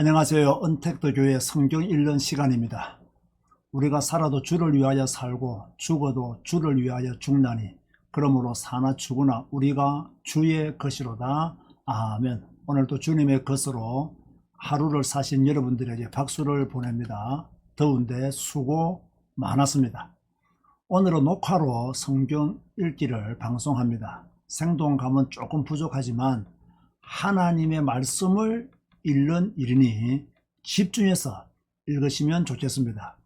안녕하세요. 은택도 교회 성경 읽는 시간입니다. 우리가 살아도 주를 위하여 살고 죽어도 주를 위하여 죽나니 그러므로 사나 죽으나 우리가 주의 것이로다. 아멘. 오늘도 주님의 것으로 하루를 사신 여러분들에게 박수를 보냅니다. 더운데 수고 많았습니다. 오늘은 녹화로 성경 읽기를 방송합니다. 생동감은 조금 부족하지만 하나님의 말씀을 읽는 일이니 집중해서 읽으시면 좋겠습니다.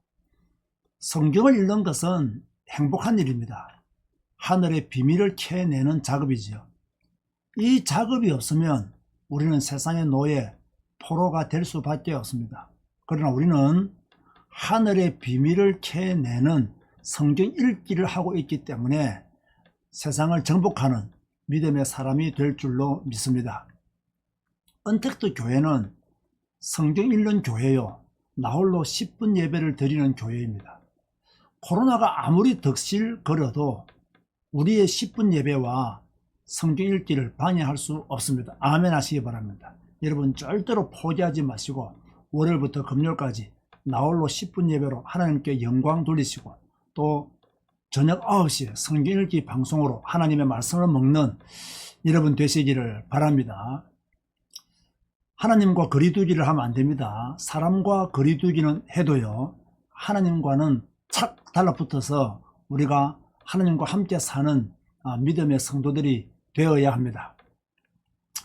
성경을 읽는 것은 행복한 일입니다. 하늘의 비밀을 캐내는 작업이지요. 이 작업이 없으면 우리는 세상의 노예, 포로가 될 수밖에 없습니다. 그러나 우리는 하늘의 비밀을 캐내는 성경 읽기를 하고 있기 때문에 세상을 정복하는 믿음의 사람이 될 줄로 믿습니다. 은택도 교회는 성경 읽는 교회요. 나홀로 10분 예배를 드리는 교회입니다. 코로나가 아무리 덕실거려도 우리의 10분 예배와 성경 읽기를 방해할 수 없습니다. 아멘 하시기 바랍니다. 여러분 절대로 포기하지 마시고 월요일부터 금요일까지 나홀로 10분 예배로 하나님께 영광 돌리시고 또 저녁 9시에 성경 읽기 방송으로 하나님의 말씀을 먹는 여러분 되시기를 바랍니다. 하나님과 거리두기를 하면 안 됩니다. 사람과 거리두기는 해도요. 하나님과는 착 달라붙어서 우리가 하나님과 함께 사는 아, 믿음의 성도들이 되어야 합니다.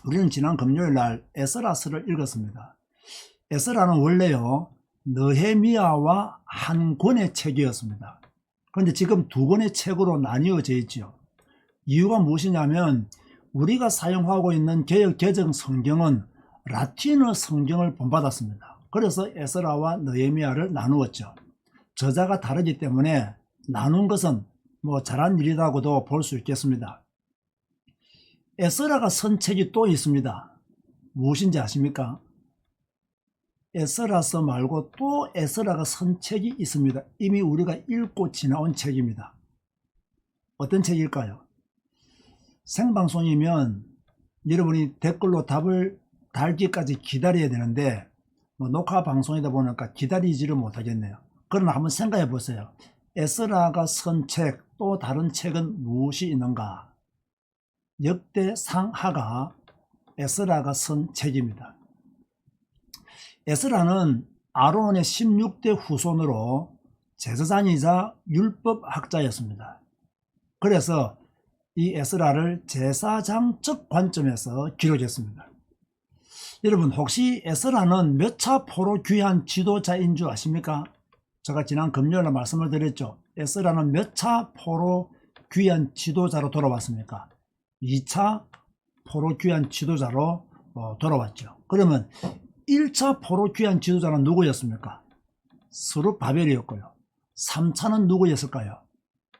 우리는 지난 금요일 날 에스라스를 읽었습니다. 에스라는 원래요. 느헤미야와 한 권의 책이었습니다. 그런데 지금 두 권의 책으로 나뉘어져 있죠. 이유가 무엇이냐면 우리가 사용하고 있는 개혁 개정 성경은 라틴어 성경을 본받았습니다. 그래서 에스라와 느헤미야를 나누었죠. 저자가 다르기 때문에 나눈 것은 뭐 잘한 일이라고도 볼 수 있겠습니다. 에스라가 선 책이 또 있습니다. 무엇인지 아십니까? 에스라서 말고 또 에스라가 선 책이 있습니다. 이미 우리가 읽고 지나온 책입니다. 어떤 책일까요? 생방송이면 여러분이 댓글로 답을 달기까지 기다려야 되는데 뭐 녹화 방송이다 보니까 기다리지를 못하겠네요. 그러나 한번 생각해 보세요. 에스라가 쓴 책, 또 다른 책은 무엇이 있는가? 역대 상하가 에스라가 쓴 책입니다. 에스라는 아론의 16대 후손으로 제사장이자 율법학자였습니다. 그래서 이 에스라를 제사장적 관점에서 기록했습니다. 여러분 혹시 에스라는 몇 차 포로 귀한 지도자인 줄 아십니까? 제가 지난 금요일에 말씀을 드렸죠. 에스라는 몇 차 포로 귀한 지도자로 돌아왔습니까? 2차 포로 귀한 지도자로 어, 돌아왔죠. 그러면 1차 포로 귀한 지도자는 누구였습니까? 스룹 바벨이었고요. 3차는 누구였을까요?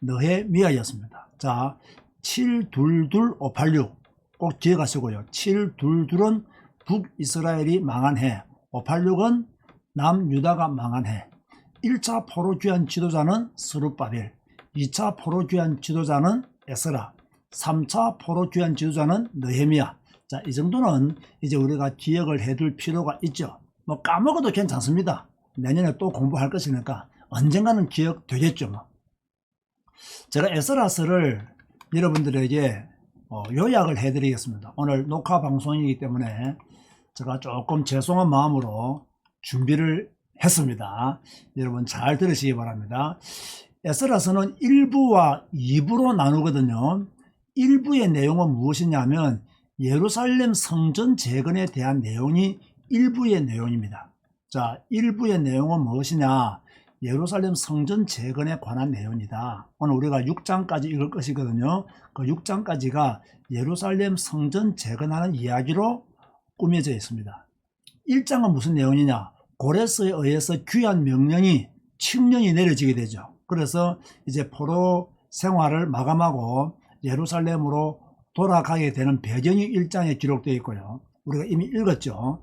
느헤미야였습니다. 자, 722-586꼭 기억하시고요. 722은 북이스라엘이 망한 해, 586은 남유다가 망한 해. 1차 포로 귀한 지도자는 스룹바벨, 2차 포로 귀한 지도자는 에스라, 3차 포로 귀한 지도자는 느헤미야. 자, 이 정도는 이제 우리가 기억을 해둘 필요가 있죠. 뭐 까먹어도 괜찮습니다. 내년에 또 공부할 것이니까 언젠가는 기억되겠죠. 뭐. 제가 에스라스를 여러분들에게 어, 요약을 해드리겠습니다. 오늘 녹화 방송이기 때문에 제가 조금 죄송한 마음으로 준비를 했습니다. 여러분 잘 들으시기 바랍니다. 에스라서는 1부와 2부로 나누거든요. 1부의 내용은 무엇이냐면 예루살렘 성전 재건에 대한 내용이 1부의 내용입니다. 자, 1부의 내용은 무엇이냐? 예루살렘 성전 재건에 관한 내용이다. 오늘 우리가 6장까지 읽을 것이거든요. 그 6장까지가 예루살렘 성전 재건하는 이야기로 꾸며져 있습니다. 1장은 무슨 내용이냐? 고레스에 의해서 귀한 명령이 칙령이 내려지게 되죠. 그래서 이제 포로 생활을 마감하고 예루살렘으로 돌아가게 되는 배경이 1장에 기록되어 있고요. 우리가 이미 읽었죠.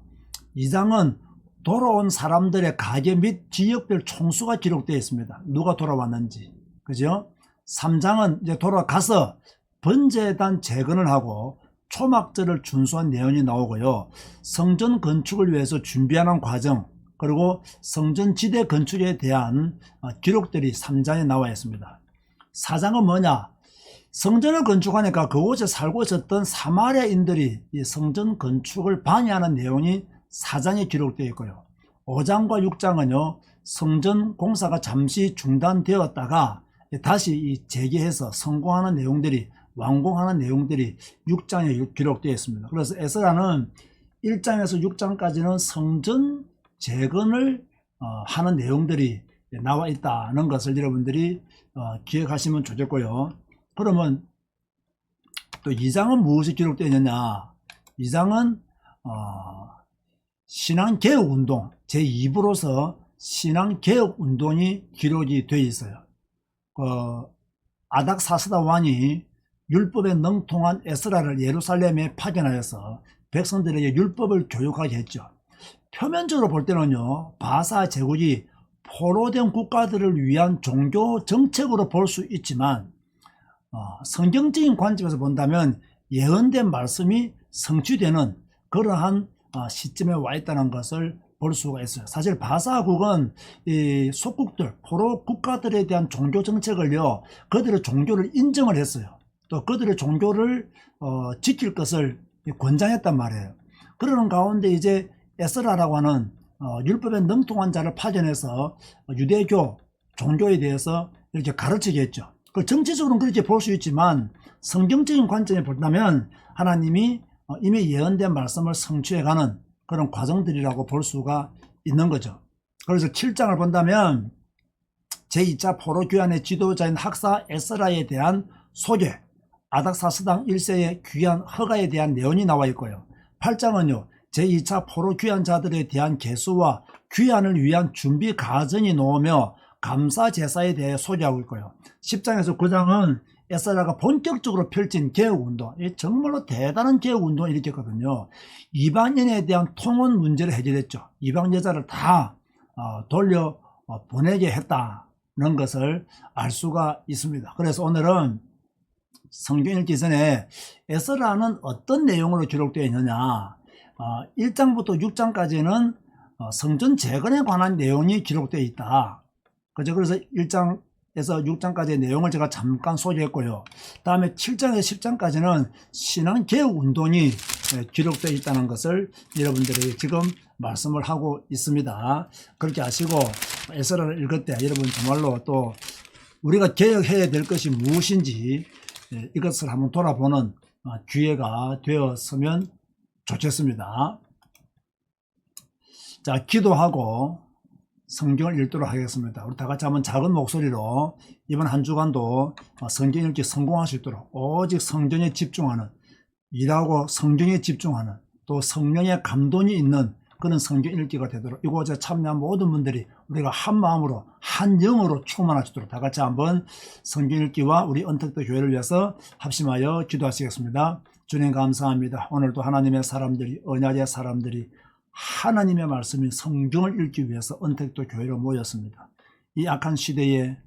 2장은 돌아온 사람들의 가계 및 지역별 총수가 기록되어 있습니다. 누가 돌아왔는지. 그죠? 3장은 이제 돌아가서 번제단 재건을 하고 초막절을 준수한 내용이 나오고요. 성전 건축을 위해서 준비하는 과정 그리고 성전 지대 건축에 대한 어, 기록들이 3장에 나와 있습니다. 4장은 뭐냐? 성전을 건축하니까 그곳에 살고 있었던 사마리아인들이 이 성전 건축을 방해하는 내용이 4장에 기록되어 있고요. 5장과 6장은요. 성전 공사가 잠시 중단되었다가 다시 이 재개해서 성공하는 내용들이 완공하는 내용들이 6장에 기록되어 있습니다. 그래서 에스라는 1장에서 6장까지는 성전 재건을 어, 하는 내용들이 나와 있다는 것을 여러분들이 어, 기억하시면 좋겠고요. 그러면 또 2장은 무엇이 기록되어 있느냐? 2장은 어, 신앙개혁운동 제2부로서 신앙개혁운동이 기록이 되어 있어요. 어, 아닥사스다 왕이 율법에 능통한 에스라를 예루살렘에 파견하여서 백성들에게 율법을 교육하게 했죠. 표면적으로 볼 때는요, 바사 제국이 포로된 국가들을 위한 종교 정책으로 볼 수 있지만, 어, 성경적인 관점에서 본다면 예언된 말씀이 성취되는 그러한 어, 시점에 와 있다는 것을 볼 수가 있어요. 사실 바사국은 이 속국들, 포로 국가들에 대한 종교 정책을요, 그들의 종교를 인정을 했어요. 또 그들의 종교를 어, 지킬 것을 권장했단 말이에요. 그러는 가운데 이제 에스라라고 하는 어, 율법에 능통한 자를 파견해서 유대교 종교에 대해서 이렇게 가르치게 했죠. 그 정치적으로는 그렇게 볼 수 있지만 성경적인 관점에 본다면 하나님이 어, 이미 예언된 말씀을 성취해가는 그런 과정들이라고 볼 수가 있는 거죠. 그래서 7장을 본다면 제2차 포로 귀환의 지도자인 학사 에스라에 대한 소개, 아닥사스당 1세의 귀한 허가에 대한 내용이 나와 있고요. 8장은요. 제2차 포로 귀환자들에 대한 개수와 귀환을 위한 준비 과정이 나오며 감사 제사에 대해 소개하고 있고요. 10장에서 9장은 에스라가 본격적으로 펼친 개혁운동, 정말로 대단한 개혁운동을 일으켰거든요. 이방인에 대한 통원 문제를 해결했죠. 이방 여자를 다 어, 돌려 어, 보내게 했다는 것을 알 수가 있습니다. 그래서 오늘은 성경 읽기 전에 에스라는 어떤 내용으로 기록되어 있느냐 1장부터 어, 6장까지는 성전 재건에 관한 내용이 기록되어 있다. 그죠? 그래서 1장에서 6장까지의 내용을 제가 잠깐 소개했고요. 다음에 7장에서 10장까지는 신앙개혁 운동이 예, 기록되어 있다는 것을 여러분들에게 지금 말씀을 하고 있습니다. 그렇게 하시고 에스라를 읽을 때 여러분 정말로 또 우리가 개혁해야 될 것이 무엇인지 예, 이것을 한번 돌아보는 어, 기회가 되었으면 좋겠습니다. 자, 기도하고 성경을 읽도록 하겠습니다. 우리 다 같이 한번 작은 목소리로 이번 한 주간도 어, 성경 읽기 성공할 수 있도록 오직 성경에 집중하는 일하고 성경에 집중하는 또 성령의 감동이 있는 그런 성경 읽기가 되도록 이곳에 참여한 모든 분들이 우리가 한 마음으로 한 영으로 충만하시도록 다 같이 한번 성경 읽기와 우리 언택트 교회를 위해서 합심하여 기도하시겠습니다. 주님 감사합니다. 오늘도 하나님의 사람들이 언약의 사람들이 하나님의 말씀인 성경을 읽기 위해서 언택트 교회로 모였습니다. 이 악한 시대에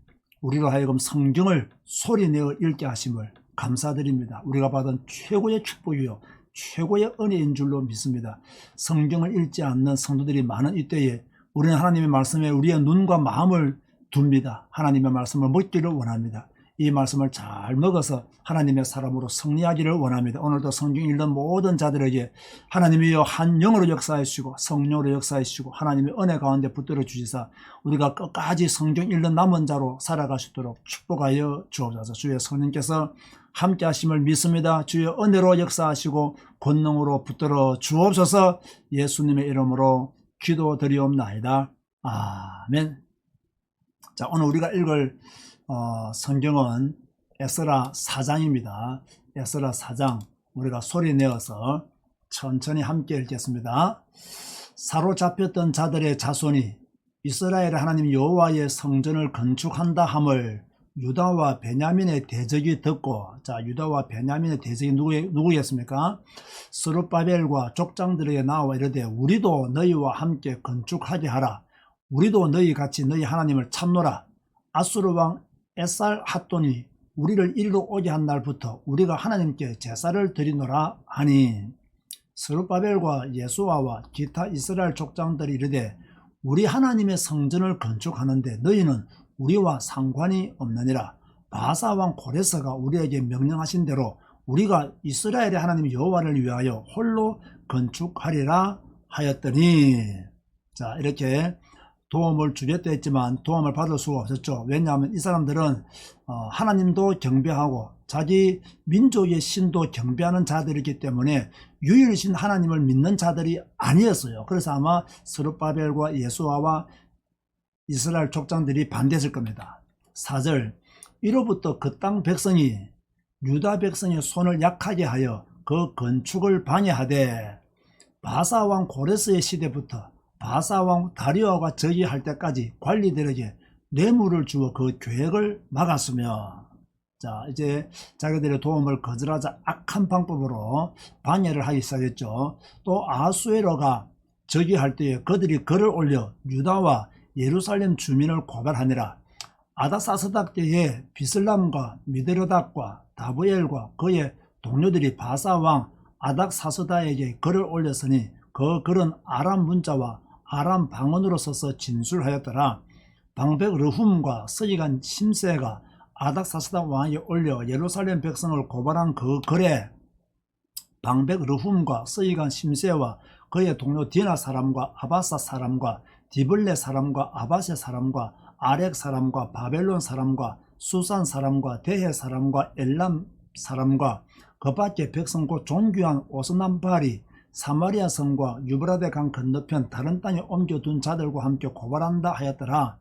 우리로 하여금 성경을 소리내어 읽게 하심을 감사드립니다. 우리가 받은 최고의 축복이요 최고의 은혜인 줄로 믿습니다. 성경을 읽지 않는 성도들이 많은 이때에 우리는 하나님의 말씀에 우리의 눈과 마음을 둡니다. 하나님의 말씀을 먹기를 원합니다. 이 말씀을 잘 먹어서 하나님의 사람으로 승리하기를 원합니다. 오늘도 성경 읽는 모든 자들에게 하나님이여 한 영으로 역사하시고 성령으로 역사하시고 하나님의 은혜 가운데 붙들어 주시사 우리가 끝까지 성경 읽는 남은 자로 살아가시도록 축복하여 주옵소서 주의 성령께서 함께 하심을 믿습니다. 주의 은혜로 역사하시고 권능으로 붙들어 주옵소서 예수님의 이름으로 기도 드리옵나이다. 아멘. 자, 오늘 우리가 읽을 어, 성경은 에스라 4장입니다. 에스라 4장 우리가 소리 내어서 천천히 함께 읽겠습니다. 사로잡혔던 자들의 자손이 이스라엘 하나님 여호와의 성전을 건축한다 함을 유다와 베냐민의 대적이 듣고 자 유다와 베냐민의 대적이 누구, 누구였습니까? 스룹바벨과 족장들에게 나와 이르되 우리도 너희와 함께 건축하게 하라. 우리도 너희 같이 너희 하나님을 찾노라. 아수르 왕 에살 핫돈이 우리를 이리로 오게 한 날부터 우리가 하나님께 제사를 드리노라 하니. 스룹바벨과 예수아와 기타 이스라엘 족장들이 이르되 우리 하나님의 성전을 건축하는데 너희는 우리와 상관이 없느니라 바사 왕 고레스가 우리에게 명령하신 대로 우리가 이스라엘의 하나님 여호와를 위하여 홀로 건축하리라 하였더니 자 이렇게 도움을 주겠다 했지만 도움을 받을 수가 없었죠. 왜냐하면 이 사람들은 어, 하나님도 경배하고 자기 민족의 신도 경배하는 자들이기 때문에 유일신 하나님을 믿는 자들이 아니었어요. 그래서 아마 스룹바벨과 예수아와 이스라엘 족장들이 반대했을 겁니다. 4절 이로부터 그 땅 백성이 유다 백성의 손을 약하게 하여 그 건축을 방해하되 바사왕 고레스의 시대부터 바사왕 다리오가 저지할 때까지 관리들에게 뇌물을 주어 그 계획을 막았으며 자 이제 자기들의 도움을 거절하자 악한 방법으로 방해를 하기 시작했죠 또 아수에로가 저기할 때에 그들이 글을 올려 유다와 예루살렘 주민을 고발하니라 아다사스닥 때에 비슬람과 미드르닥과 다브엘과 그의 동료들이 바사왕 아닥사스다에게 글을 올렸으니 그 글은 아람 문자와 아람 방언으로 써서 진술하였더라. 방백 르훔과 서기관 심세가 아닥사스다 왕에 올려 예루살렘 백성을 고발한 그 글에 방백 르훔과 서기관 심세와 그의 동료 디나 사람과 아바사 사람과 디블레 사람과 아바세 사람과 아렉 사람과 바벨론 사람과 수산 사람과 대해 사람과 엘람 사람과 그 밖에 백성 곧 종교한 오스남발이 사마리아 성과 유브라데 강 건너편 다른 땅에 옮겨둔 자들과 함께 고발한다 하였더라.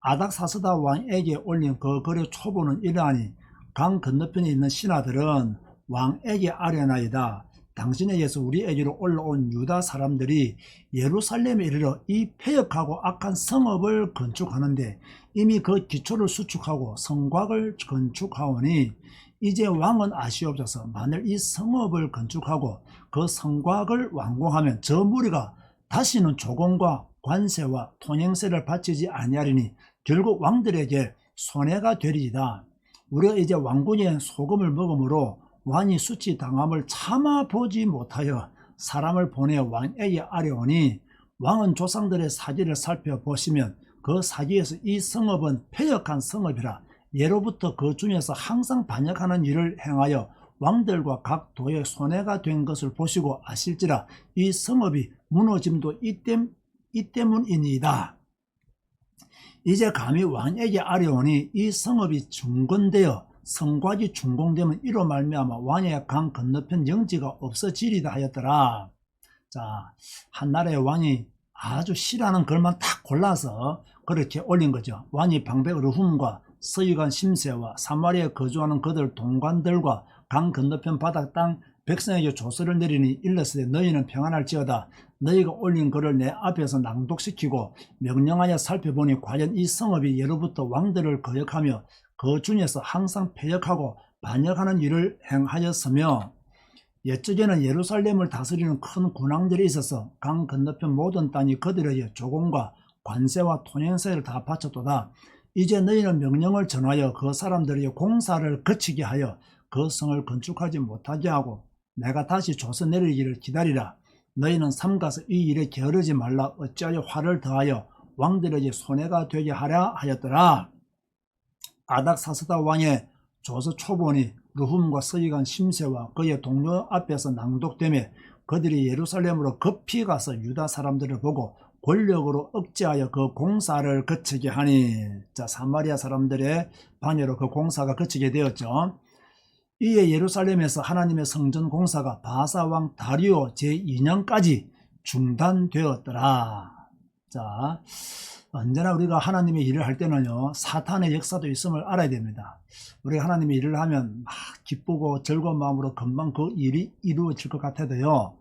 아닥사스다 왕에게 올린 그 글의 초보는 이러하니 강 건너편에 있는 신하들은 왕에게 아뢰나이다. 당신에게서 우리에게로 올라온 유다 사람들이 예루살렘에 이르러 이 폐역하고 악한 성읍을 건축하는데 이미 그 기초를 수축하고 성곽을 건축하오니 이제 왕은 아시옵소서 만일 이 성읍을 건축하고 그 성곽을 완공하면 저 무리가 다시는 조공과 관세와 통행세를 바치지 아니하리니 결국 왕들에게 손해가 되리이다. 우리가 이제 왕군의 소금을 먹음으로 왕이 수치 당함을 참아 보지 못하여 사람을 보내 왕에게 아뢰오니 왕은 조상들의 사기를 살펴보시면 그 사기에서 이 성읍은 폐역한 성읍이라 예로부터 그 중에서 항상 반역하는 일을 행하여 왕들과 각 도에 손해가 된 것을 보시고 아실지라 이 성읍이 무너짐도 이, 때문이니이다. 이제 감히 왕에게 아뢰오니 이 성읍이 중건되어 성곽이 준공되면 이로 말미암아 왕의 강 건너편 영지가 없어지리다 하였더라. 자, 한나라의 왕이 아주 싫어하는 글만 딱 골라서 그렇게 올린 거죠. 왕이 방백 르훔과 서기관 심세와 사마리아에 거주하는 그들 동관들과 강 건너편 바닥 땅 백성에게 조서를 내리니 일렀으되 너희는 평안할지어다 너희가 올린 글을 내 앞에서 낭독시키고 명령하여 살펴보니 과연 이 성읍이 예로부터 왕들을 거역하며 그 중에서 항상 폐역하고 반역하는 일을 행하였으며 옛적에는 예루살렘을 다스리는 큰 군왕들이 있어서 강 건너편 모든 땅이 그들에게 조공과 관세와 통행세를 다 바쳤도다. 이제 너희는 명령을 전하여 그 사람들에게 공사를 거치게 하여 그 성을 건축하지 못하게 하고 내가 다시 조서 내리기를 기다리라. 너희는 삼가서 이 일에 게으르지 말라 어찌하여 화를 더하여 왕들에게 손해가 되게 하랴 하였더라. 아닥사스다 왕의 조서 초본이 르훔과 서기관 심세와 그의 동료 앞에서 낭독되며 그들이 예루살렘으로 급히 가서 유다 사람들을 보고 권력으로 억제하여 그 공사를 거치게 하니 자 사마리아 사람들의 방해로 그 공사가 거치게 되었죠. 이에 예루살렘에서 하나님의 성전 공사가 바사왕 다리오 제2년까지 중단되었더라. 자, 언제나 우리가 하나님의 일을 할 때는요, 사탄의 역사도 있음을 알아야 됩니다. 우리가 하나님의 일을 하면 막 기쁘고 즐거운 마음으로 금방 그 일이 이루어질 것 같아도요,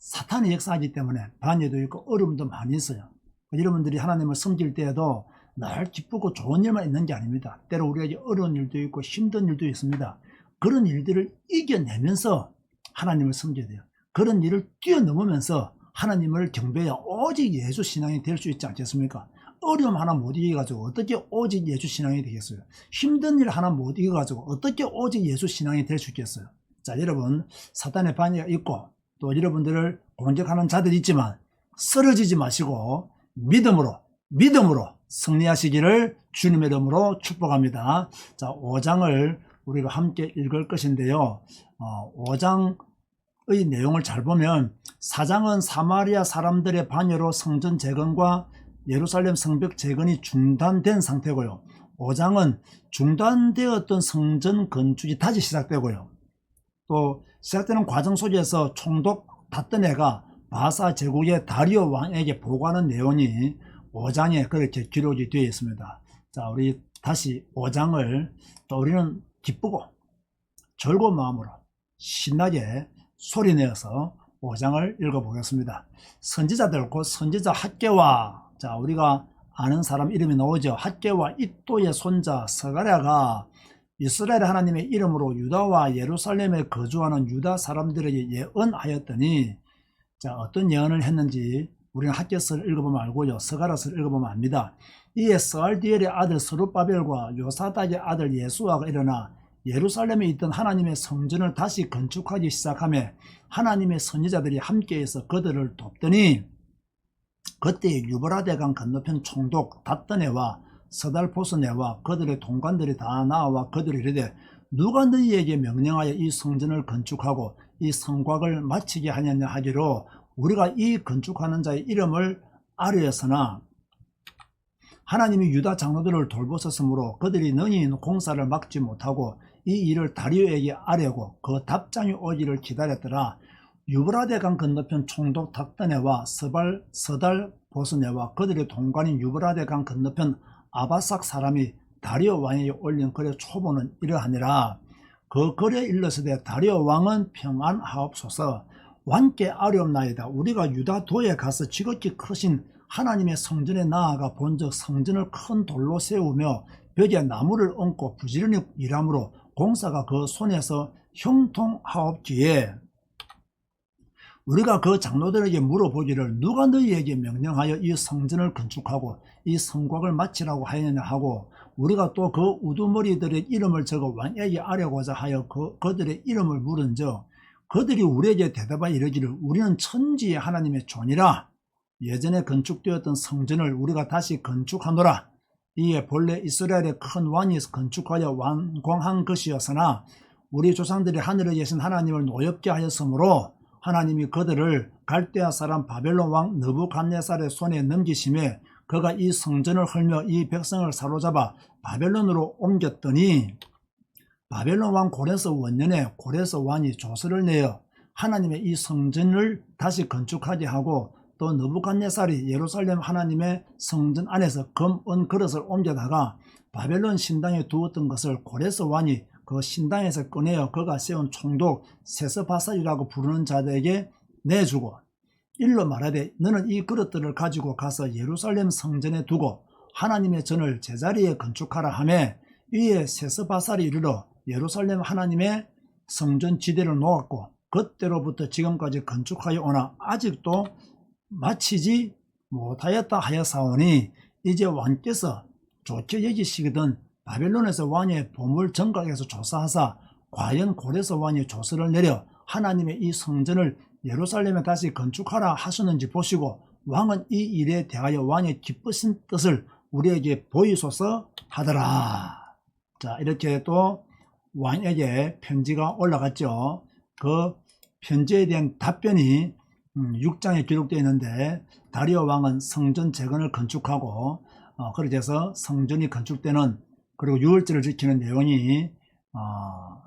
사탄의 역사이기 때문에 반여도 있고 어려움도 많이 있어요. 여러분들이 하나님을 섬길 때에도 늘 기쁘고 좋은 일만 있는 게 아닙니다. 때로 우리에게 어려운 일도 있고 힘든 일도 있습니다. 그런 일들을 이겨내면서 하나님을 섬겨야 돼요. 그런 일을 뛰어넘으면서 하나님을 경배해야 오직 예수 신앙이 될 수 있지 않겠습니까? 어려움 하나 못 이겨가지고 어떻게 오직 예수 신앙이 되겠어요? 힘든 일 하나 못 이겨가지고 어떻게 오직 예수 신앙이 될 수 있겠어요? 자, 여러분, 사단의 반의가 있고 또 여러분들을 공격하는 자들이 있지만 쓰러지지 마시고 믿음으로, 믿음으로 승리하시기를 주님의 이름으로 축복합니다. 자, 5장을 우리가 함께 읽을 것인데요. 어, 5장의 내용을 잘 보면 4장은 사마리아 사람들의 반여로 성전 재건과 예루살렘 성벽 재건이 중단된 상태고요. 5장은 중단되었던 성전 건축이 다시 시작되고요. 또 시작되는 과정 속에서 총독 다뜨네가 바사 제국의 다리오 왕에게 보고하는 내용이 5장에 그렇게 기록이 되어 있습니다. 자, 우리 다시 5장을 또 우리는 기쁘고 즐거운 마음으로 신나게 소리내어서 5장을 읽어보겠습니다. 선지자들 곧 선지자 학계와 자 우리가 아는 사람 이름이 나오죠. 학계와 이또의 손자 서가랴가 이스라엘 하나님의 이름으로 유다와 예루살렘에 거주하는 유다 사람들에게 예언하였더니 자 어떤 예언을 했는지 우리는 학계서를 읽어보면 알고요. 서가랴서를 읽어보면 압니다. 이에 스알디엘의 아들 스룹바벨과 요사닥의 아들 예수아가 일어나 예루살렘에 있던 하나님의 성전을 다시 건축하기 시작하며 하나님의 선지자들이 함께해서 그들을 돕더니 그때 유브라데강 건너편 총독 다뜨네와 서달포스네와 그들의 동관들이 다 나와 그들이 이르되 누가 너희에게 명령하여 이 성전을 건축하고 이 성곽을 마치게 하느냐 하기로 우리가 이 건축하는 자의 이름을 아뢰었으나 하나님이 유다 장로들을 돌보셨으므로 그들이 능히 공사를 막지 못하고 이 일을 다리오에게 아뢰고 그 답장이 오기를 기다렸더라. 유브라데강 건너편 총독 닥드네와 서발, 서달 보스네와 그들의 동관인 유브라데강 건너편 아바삭 사람이 다리오 왕에게 올린 글의 초보는 이러하니라. 그 글에 일러서되 다리오 왕은 평안하옵소서 왕께 아뢰옵나이다. 우리가 유다도에 가서 지극히 크신 하나님의 성전에 나아가 본적 성전을 큰 돌로 세우며 벽에 나무를 얹고 부지런히 일함으로 공사가 그 손에서 형통하옵기에 우리가 그 장로들에게 물어보기를 누가 너희에게 명령하여 이 성전을 건축하고 이 성곽을 마치라고 하였느냐 하고 우리가 또 그 우두머리들의 이름을 적어 왕에게 아뢰고자 하여 그, 그들의 이름을 물은즉 그들이 우리에게 대답하 이르기를 우리는 천지의 하나님의 존이라 예전에 건축되었던 성전을 우리가 다시 건축하노라. 이에 본래 이스라엘의 큰 왕이 건축하여 완공한 것이었으나 우리 조상들이 하늘에 계신 하나님을 노엽게 하였으므로 하나님이 그들을 갈대아 사람 바벨론 왕 느부갓네살의 손에 넘기심에 그가 이 성전을 헐며 이 백성을 사로잡아 바벨론으로 옮겼더니 바벨론 왕 고레스 원년에 고레스 왕이 조서를 내어 하나님의 이 성전을 다시 건축하게 하고 또 느부갓네살이 예루살렘 하나님의 성전 안에서 금, 은 그릇을 옮겨다가 바벨론 신당에 두었던 것을 고레스 왕이 그 신당에서 꺼내어 그가 세운 총독 세스바살이라고 부르는 자들에게 내주고 일로 말하되 너는 이 그릇들을 가지고 가서 예루살렘 성전에 두고 하나님의 전을 제자리에 건축하라 하매 이에 세스바살이 이르러 예루살렘 하나님의 성전 지대를 놓았고 그때로부터 지금까지 건축하여 오나 아직도 마치지 못하였다 하였사오니 이제 왕께서 좋게 여기시거든 바벨론에서 왕의 보물 정각에서 조사하사 과연 고레서 왕이 조서를 내려 하나님의 이 성전을 예루살렘에 다시 건축하라 하셨는지 보시고 왕은 이 일에 대하여 왕의 기쁘신 뜻을 우리에게 보이소서 하더라. 자 이렇게 또 왕에게 편지가 올라갔죠. 그 편지에 대한 답변이 6장에 음, 기록되어 있는데 다리오 왕은 성전 재건을 건축하고 어, 그렇게 해서 성전이 건축되는 그리고 유월절을 지키는 내용이 어,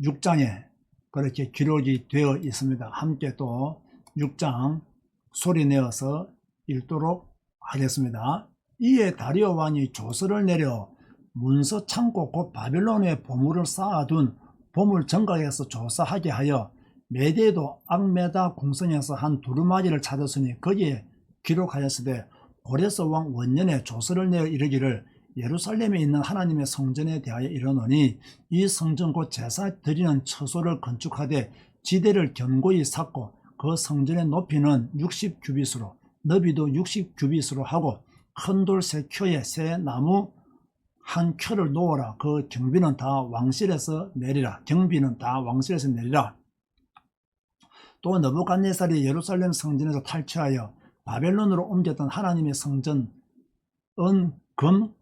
6장에 그렇게 기록이 되어 있습니다. 함께 또 6장 소리 내어서 읽도록 하겠습니다. 이에 다리오 왕이 조서를 내려 문서 창고 곧 바빌론에 보물을 쌓아둔 보물 정각에서 조사하게 하여 메대도 악메다 궁성에서 한 두루마리를 찾았으니 거기에 기록하였으되 고레스 왕 원년에 조서를 내어 이르기를 예루살렘에 있는 하나님의 성전에 대하여 이르노니 이 성전 곧 제사 드리는 처소를 건축하되 지대를 견고히 쌓고 그 성전의 높이는 60 규빗으로 너비도 60 규빗으로 하고 큰 돌 세 켜에 새 나무 한 켜를 놓아라. 그 경비는 다 왕실에서 내리라. 경비는 다 왕실에서 내리라. 또 너부갓네살이 예루살렘 성전에서 탈취하여 바벨론으로 옮겼던 하나님의 성전 은, 금,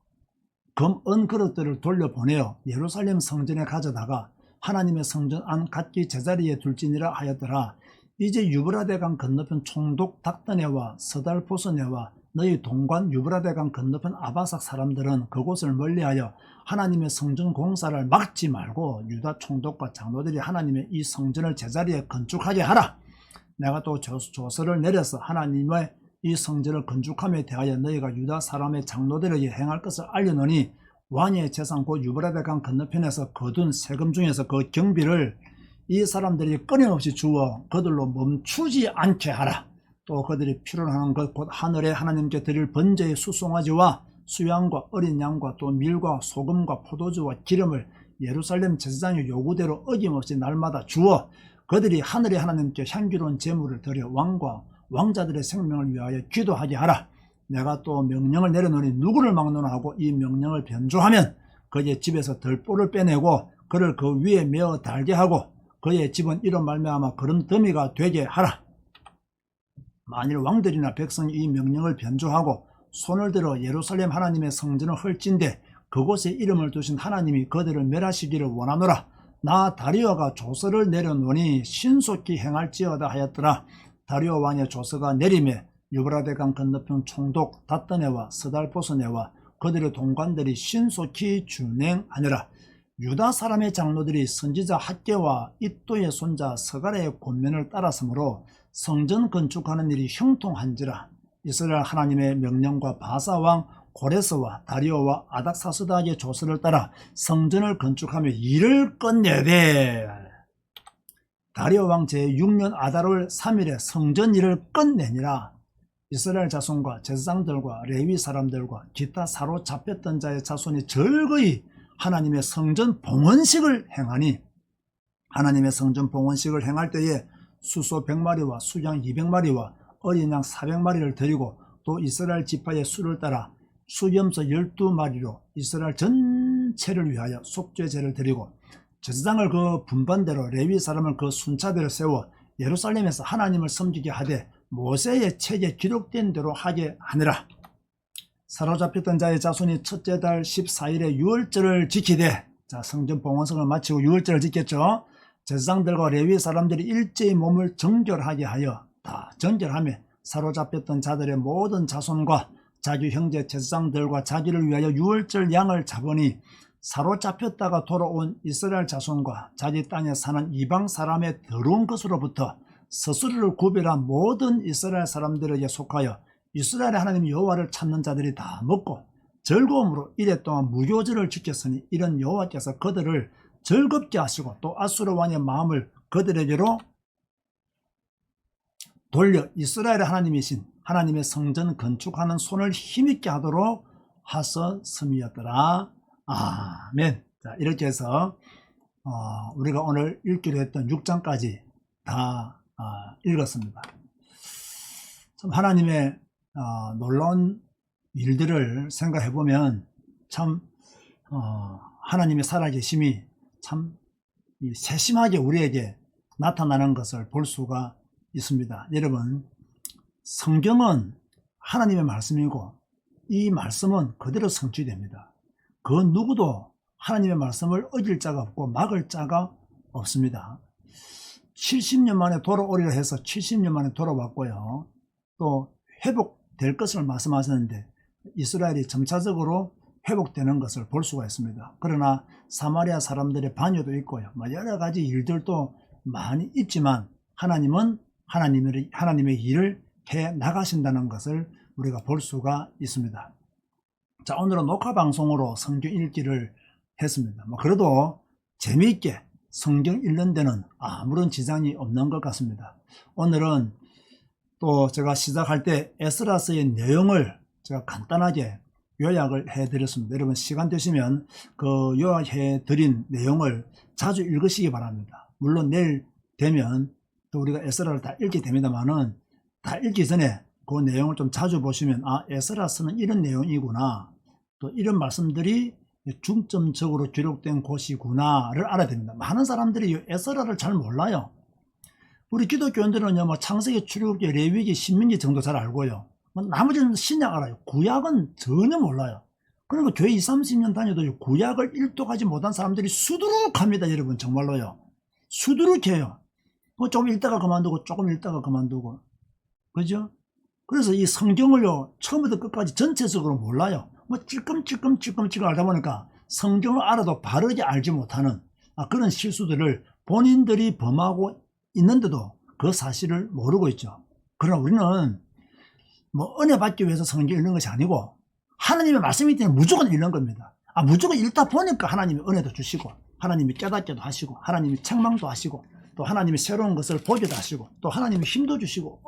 금, 은 그릇들을 돌려보내어 예루살렘 성전에 가져다가 하나님의 성전 안 각기 제자리에 둘지니라 하였더라. 이제 유브라데강 건너편 총독 닥더네와 서달포스네와 너희 동관 유브라데강 건너편 아바삭 사람들은 그곳을 멀리하여 하나님의 성전 공사를 막지 말고 유다 총독과 장로들이 하나님의 이 성전을 제자리에 건축하게 하라. 내가 또 조- 조서를 내려서 하나님의 이 성전을 건축함에 대하여 너희가 유다 사람의 장로들에게 행할 것을 알려노니 왕의 재산 곧 유브라데강 건너편에서 거둔 세금 중에서 그 경비를 이 사람들이 끊임없이 주어 그들로 멈추지 않게 하라. 또 그들이 필요로 하는 것 곧 하늘에 하나님께 드릴 번제의 수송아지와 수양과 어린 양과 또 밀과 소금과 포도주와 기름을 예루살렘 제사장의 요구대로 어김없이 날마다 주어 그들이 하늘의 하나님께 향기로운 제물을 드려 왕과 왕자들의 생명을 위하여 기도하게 하라. 내가 또 명령을 내려놓으니 누구를 막노나 하고 이 명령을 변조하면 그의 집에서 덜보를 빼내고 그를 그 위에 메어 달게 하고 그의 집은 이로 말미암아 그런 더미가 되게 하라. 만일 왕들이나 백성이 이 명령을 변조하고 손을 들어 예루살렘 하나님의 성전을 헐진데 그곳에 이름을 두신 하나님이 그들을 멸하시기를 원하노라. 나 다리오가 조서를 내려놓으니 신속히 행할지어다 하였더라. 다리오 왕의 조서가 내림에 유브라데강 건너편 총독 다떠네와 스달보스네와 그들의 동관들이 신속히 준행하니라. 유다 사람의 장로들이 선지자 학계와 이또의 손자 서가랴의 권면을 따랐으므로 성전 건축하는 일이 형통한지라 이스라엘 하나님의 명령과 바사왕 고레스와 다리오와 아닥사스다의 조서를 따라 성전을 건축하며 일을 끝내되 다리오 왕 제6년 아달월 3일에 성전 일을 끝내니라. 이스라엘 자손과 제사장들과 레위 사람들과 기타 사로 잡혔던 자의 자손이 절거히 하나님의 성전 봉헌식을 행하니 하나님의 성전 봉헌식을 행할 때에 수소 100마리와 수양 200마리와 어린 양 400마리를 드리고 또 이스라엘 지파의 수를 따라 수염소 12마리로 이스라엘 전체를 위하여 속죄제를 드리고 제사장을 그 분반대로 레위 사람을 그 순차대로 세워 예루살렘에서 하나님을 섬기게 하되 모세의 책에 기록된 대로 하게 하니라. 사로잡혔던 자의 자손이 첫째 달 14일에 유월절을 지키되 자 성전 봉헌성을 마치고 유월절을 지켰죠. 제사장들과 레위 사람들이 일제히 몸을 정결하게 하여 다 정결하며 사로잡혔던 자들의 모든 자손과 자기 형제 제사장들과 자기를 위하여 유월절 양을 잡으니 사로잡혔다가 돌아온 이스라엘 자손과 자기 땅에 사는 이방 사람의 더러운 것으로부터 스스로를 구별한 모든 이스라엘 사람들에게 속하여 이스라엘의 하나님 여호와를 찾는 자들이 다 먹고 즐거움으로 이래 동안 무교절을 지켰으니 이런 여호와께서 그들을 즐겁게 하시고 또 아수르 왕의 마음을 그들에게로 돌려 이스라엘의 하나님이신 하나님의 성전 건축하는 손을 힘있게 하도록 하셨음이었더라. 아멘. 자, 이렇게 해서 어, 우리가 오늘 읽기로 했던 6장까지 다 아, 읽었습니다. 참 하나님의 어, 놀라운 일들을 생각해 보면 참 어, 하나님의 살아계심이 참이 세심하게 우리에게 나타나는 것을 볼 수가 있습니다. 여러분, 성경은 하나님의 말씀이고 이 말씀은 그대로 성취됩니다. 그 누구도 하나님의 말씀을 어길 자가 없고 막을 자가 없습니다. 70년 만에 돌아오리라 해서 70년 만에 돌아왔고요. 또 회복 될 것을 말씀하셨는데 이스라엘이 점차적으로 회복되는 것을 볼 수가 있습니다. 그러나 사마리아 사람들의 반여도 있고요. 뭐 여러 가지 일들도 많이 있지만 하나님은 하나님의, 하나님의 일을 해 나가신다는 것을 우리가 볼 수가 있습니다. 자, 오늘은 녹화 방송으로 성경 읽기를 했습니다. 뭐 그래도 재미있게 성경 읽는 데는 아무런 지장이 없는 것 같습니다. 오늘은 또 제가 시작할 때 에스라스의 내용을 제가 간단하게 요약을 해드렸습니다. 여러분 시간 되시면 그 요약해드린 내용을 자주 읽으시기 바랍니다. 물론 내일 되면 또 우리가 에스라를 다 읽게 됩니다만은 다 읽기 전에 그 내용을 좀 자주 보시면 아 에스라스는 이런 내용이구나 또 이런 말씀들이 중점적으로 기록된 곳이구나를 알아야 됩니다. 많은 사람들이 이 에스라를 잘 몰라요. 우리 기독교인들은요, 뭐 창세기, 출애굽기, 레위기, 신명기 정도 잘 알고요. 뭐 나머지는 신약 알아요. 구약은 전혀 몰라요. 그러니까 교회 20, 30년 다녀도 구약을 1도 가지 못한 사람들이 수두룩합니다, 여러분. 정말로요. 수두룩해요. 뭐 조금 읽다가 그만두고, 조금 읽다가 그만두고. 그죠? 그래서 이 성경을요, 처음부터 끝까지 전체적으로 몰라요. 뭐 찔끔찔끔 찔끔찔끔 알다 보니까 성경을 알아도 바르게 알지 못하는 아, 그런 실수들을 본인들이 범하고 있는데도 그 사실을 모르고 있죠. 그러나 우리는 뭐 은혜 받기 위해서 성경 읽는 것이 아니고 하나님의 말씀이 때문에 무조건 읽는 겁니다. 아 무조건 읽다 보니까 하나님이 은혜도 주시고 하나님이 깨닫게도 하시고 하나님이 책망도 하시고 또 하나님이 새로운 것을 보기도 하시고 또 하나님이 힘도 주시고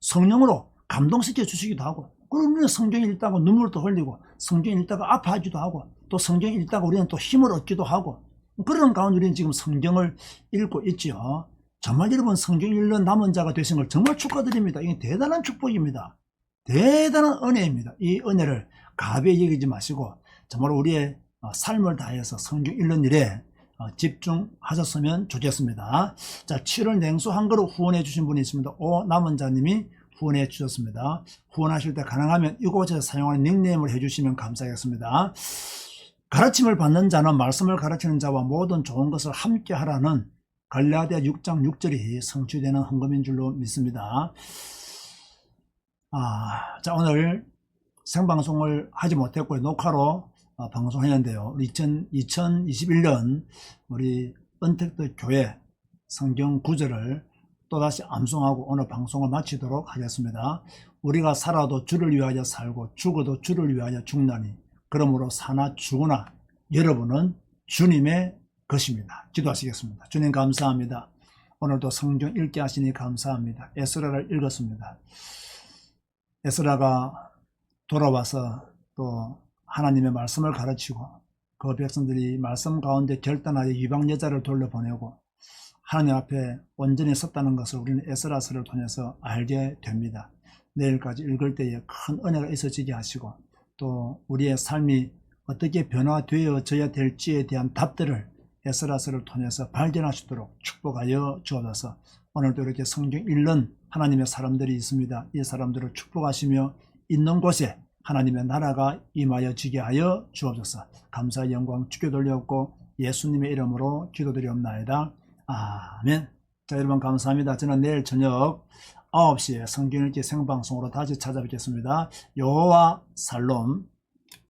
성령으로 감동시켜 주시기도 하고 그럼 우리는 성경 읽다가 눈물도 흘리고 성경 읽다가 아파하기도 하고 또 성경 읽다가 우리는 또 힘을 얻기도 하고 그런 가운데 우리는 지금 성경을 읽고 있지요. 정말 여러분 성경 읽는 남은 자가 되신 걸 정말 축하드립니다. 이게 대단한 축복입니다. 대단한 은혜입니다. 이 은혜를 가벼이 여기지 마시고 정말 우리의 어, 삶을 다해서 성경 읽는 일에 어, 집중하셨으면 좋겠습니다. 자, 7월 냉수 한 그릇 후원해 주신 분이 있습니다. 오 남은 자님이 후원해 주셨습니다. 후원하실 때 가능하면 이곳에서 사용하는 닉네임을 해주시면 감사하겠습니다. 가르침을 받는 자는 말씀을 가르치는 자와 모든 좋은 것을 함께 하라는 갈라디아 6장 6절이 성취되는 헌금인 줄로 믿습니다. 아, 자 오늘 생방송을 하지 못했고요. 녹화로 어, 방송했는데요. 우리 2000, 2021년 우리 은택도 교회 성경 구절을 또다시 암송하고 오늘 방송을 마치도록 하겠습니다. 우리가 살아도 주를 위하여 살고 죽어도 주를 위하여 죽나니 그러므로 사나 죽으나 여러분은 주님의 것입니다. 기도하시겠습니다. 주님 감사합니다. 오늘도 성경 읽게 하시니 감사합니다. 에스라를 읽었습니다. 에스라가 돌아와서 또 하나님의 말씀을 가르치고 그 백성들이 말씀 가운데 결단하여 이방 여자를 돌려보내고 하나님 앞에 온전히 섰다는 것을 우리는 에스라서를 통해서 알게 됩니다. 내일까지 읽을 때에 큰 은혜가 있어지게 하시고 또 우리의 삶이 어떻게 변화되어져야 될지에 대한 답들을 에스라서를 통해서 발견하시도록 축복하여 주옵소서. 오늘도 이렇게 성경 읽는 하나님의 사람들이 있습니다. 이 사람들을 축복하시며 있는 곳에 하나님의 나라가 임하여 지게 하여 주옵소서. 감사 영광 주께 돌려옵고 예수님의 이름으로 기도드리옵나이다. 아멘. 자 여러분 감사합니다. 저는 내일 저녁 9시에 성경 읽기 생방송으로 다시 찾아뵙겠습니다. 여호와 살롬